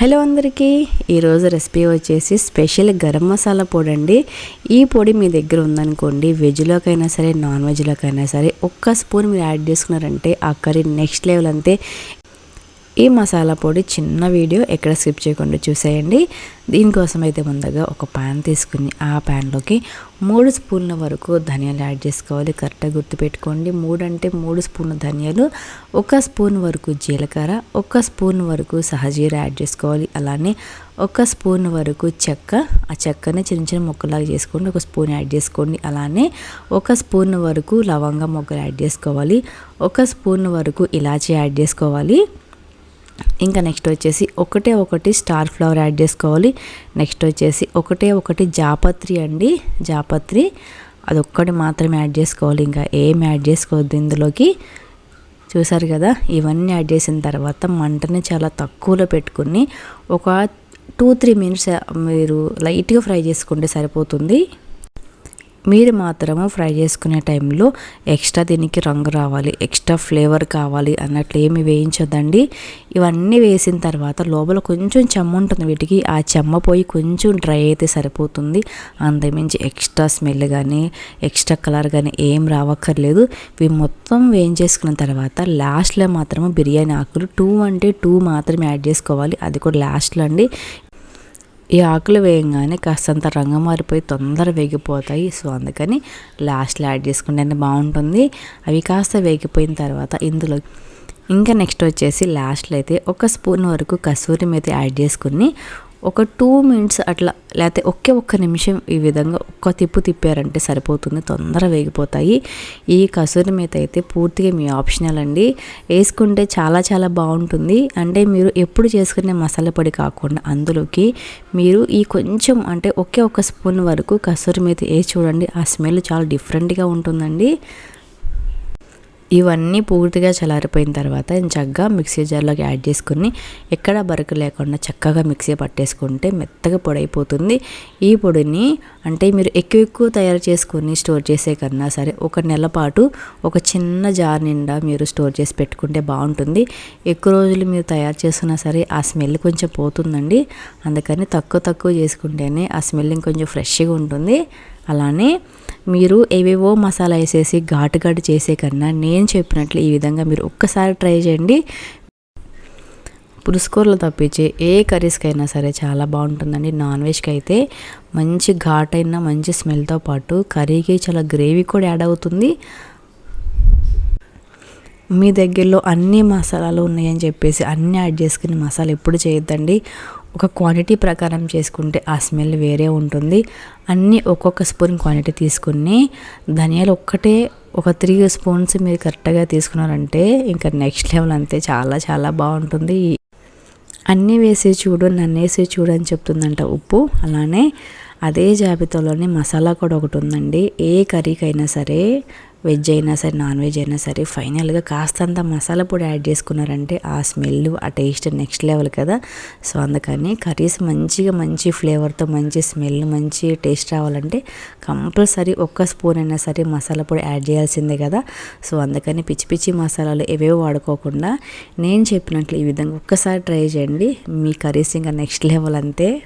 Hello అందరికీ. ఈరోజు recipe వచ్చేసి స్పెషల్ గరం మసాలా పొడి అండి ఈ పొడి మీ దగ్గర ఉందనుకోండి వెజ్లోకైనా సరే నాన్ వెజ్లోకైనా సరే ఒక్క స్పూన్ మీరు యాడ్ చేసుకున్నారంటే ఆ కర్రీ నెక్స్ట్ లెవెల్ అంతే ఈ మసాలా పొడి చిన్న వీడియో ఎక్కడ స్కిప్ చేయకుండా చూసేయండి. దీనికోసం అయితే ముందుగా ఒక ప్యాన్ తీసుకుని ఆ ప్యాన్లోకి మూడు స్పూన్ల వరకు ధనియాలు యాడ్ చేసుకోవాలి. కరెక్ట్గా గుర్తుపెట్టుకోండి. మూడు అంటే మూడు స్పూన్ల ధనియాలు ఒక స్పూన్ వరకు జీలకర్ర ఒక స్పూన్ వరకు సహజీర యాడ్ చేసుకోవాలి. అలానే ఒక స్పూన్ వరకు చెక్క ఆ చెక్కని చిన్న చిన్న ముక్కలాగా చేసుకోండి. ఒక స్పూన్ యాడ్ చేసుకోండి. అలానే ఒక స్పూన్ వరకు లవంగ మొక్కలు యాడ్ చేసుకోవాలి. ఒక స్పూన్ వరకు ఇలాచీ యాడ్ చేసుకోవాలి. ఇంకా నెక్స్ట్ వచ్చేసి ఒకటే ఒకటి స్టార్ ఫ్లవర్ యాడ్ చేసుకోవాలి. నెక్స్ట్ వచ్చేసి ఒకటే ఒకటి జాపత్రి అండి. జాపత్రి అదొక్కటి మాత్రమే యాడ్ చేసుకోవాలి. ఇంకా ఏం యాడ్ చేసుకోవద్దు ఇందులోకి. చూసారు కదా ఇవన్నీ యాడ్ చేసిన తర్వాత మంటని చాలా తక్కువలో పెట్టుకుని ఒక టూ త్రీ మినిట్స్ మీరు లైట్గా ఫ్రై చేసుకుంటే సరిపోతుంది. మీరు మాత్రము ఫ్రై చేసుకునే టైంలో ఎక్స్ట్రా దీనికి రంగు రావాలి ఎక్స్ట్రా ఫ్లేవర్ కావాలి అన్నట్లు ఏమి వేయించొద్దండి. ఇవన్నీ వేసిన తర్వాత లోపల కొంచెం చెమ్మ ఉంటుంది వీటికి. ఆ చెమ్మ పోయి కొంచెం డ్రై అయితే సరిపోతుంది. అంతమించి ఎక్స్ట్రా స్మెల్ కానీ ఎక్స్ట్రా కలర్ కానీ ఏం రావక్కర్లేదు. ఇవి మొత్తం వేయించేసుకున్న తర్వాత లాస్ట్లో మాత్రము బిర్యానీ ఆకులు టూ అంటే టూ మాత్రమే యాడ్ చేసుకోవాలి. అది కూడా లాస్ట్లో అండి. ఈ ఆకులు వేయంగానే కాస్తంత రంగు మారిపోయి తొందర వేగిపోతాయి. సో అందుకని లాస్ట్లో యాడ్ చేసుకుంటే బాగుంటుంది. అవి కాస్త వేగిపోయిన తర్వాత ఇందులో ఇంకా నెక్స్ట్ వచ్చేసి లాస్ట్లో అయితే ఒక స్పూన్ వరకు కసూరి మీద యాడ్ చేసుకుని ఒక టూ మినిట్స్ అట్లా లేకపోతే ఒకే ఒక్క నిమిషం ఈ విధంగా ఒక్క తిప్పు తిప్పారంటే సరిపోతుంది. తొందర వేగిపోతాయి. ఈ కసూరి మీద అయితే పూర్తిగా మీ ఆప్షనల్ అండి. వేసుకుంటే చాలా చాలా బాగుంటుంది. అంటే మీరు ఎప్పుడు చేసుకునే మసాలా పొడి కాకుండా అందులోకి మీరు ఈ కొంచెం అంటే ఒకే ఒక స్పూన్ వరకు కసూరి మీద వేసి చూడండి. ఆ స్మెల్ చాలా డిఫరెంట్గా ఉంటుందండి. ఇవన్నీ పూర్తిగా చల్లారిపోయిన తర్వాత చక్కగా మిక్సీ జార్లోకి యాడ్ చేసుకుని ఎక్కడ బరకు లేకుండా చక్కగా మిక్సీ పట్టేసుకుంటే మెత్తగా పొడి అయిపోతుంది ఈ పొడిని అంటే మీరు ఎక్కువ ఎక్కువ తయారు చేసుకొని స్టోర్ చేసే కన్నా సరే ఒక నెల పాటు ఒక చిన్న జార్ నిండా మీరు స్టోర్ చేసి పెట్టుకుంటే బాగుంటుంది. ఎక్కువ రోజులు మీరు తయారు చేసుకున్నా సరే ఆ స్మెల్ కొంచెం పోతుందండి. అందుకని తక్కువ తక్కువ చేసుకుంటేనే ఆ స్మెల్ కొంచెం ఫ్రెష్గా ఉంటుంది. అలానే మీరు ఏవేవో మసాలా వేసేసి ఘాటు ఘాటు చేసే కన్నా నేను చెప్పినట్లు ఈ విధంగా మీరు ఒక్కసారి ట్రై చేయండి. పులుసుకూరలు తప్పించి ఏ కర్రీస్కైనా సరే చాలా బాగుంటుందండి. నాన్ వెజ్కి అయితే మంచి ఘాటైన మంచి స్మెల్తో పాటు కర్రీకి చాలా గ్రేవీ కూడా యాడ్ అవుతుంది. మీ దగ్గరలో అన్ని మసాలాలు ఉన్నాయని చెప్పేసి అన్నీ యాడ్ చేసుకుని మసాలా ఎప్పుడు చేయొద్దండి. ఒక క్వాంటిటీ ప్రకారం చేసుకుంటే ఆ స్మెల్ వేరే ఉంటుంది. అన్నీ ఒక్కొక్క స్పూన్ క్వాంటిటీ తీసుకుని ధనియాలు ఒక్కటే ఒక త్రీ స్పూన్స్ మీరు కరెక్ట్గా తీసుకున్నారంటే ఇంకా నెక్స్ట్ లెవెల్ అంతే చాలా చాలా బాగుంటుంది. అన్నీ వేసి చూడు నన్ను వేసి చూడు అని చెప్తుందంట ఉప్పు. అలానే అదే జాబితాలోనే మసాలా కూడా ఒకటి ఉందండి. ఏ కర్రీకైనా సరే వెజ్ అయినా సరే నాన్ వెజ్ అయినా సరే ఫైనల్గా కాస్తంత మసాలా పొడి యాడ్ చేసుకున్నారంటే ఆ స్మెల్ ఆ టేస్ట్ నెక్స్ట్ లెవెల్ కదా. సో అందుకని కర్రీస్ మంచిగా మంచి ఫ్లేవర్తో మంచి స్మెల్ మంచి టేస్ట్ రావాలంటే కంపల్సరీ ఒక్క స్పూన్ అయినా సరే మసాలా పొడి యాడ్ చేయాల్సిందే కదా. సో అందుకని పిచ్చి పిచ్చి మసాలాలు ఏవేవో వాడుకోకుండా నేను చెప్పినట్లు ఈ విధంగా ఒక్కసారి ట్రై చేయండి. మీ కర్రీస్ ఇంకా నెక్స్ట్ లెవెల్ అంతే.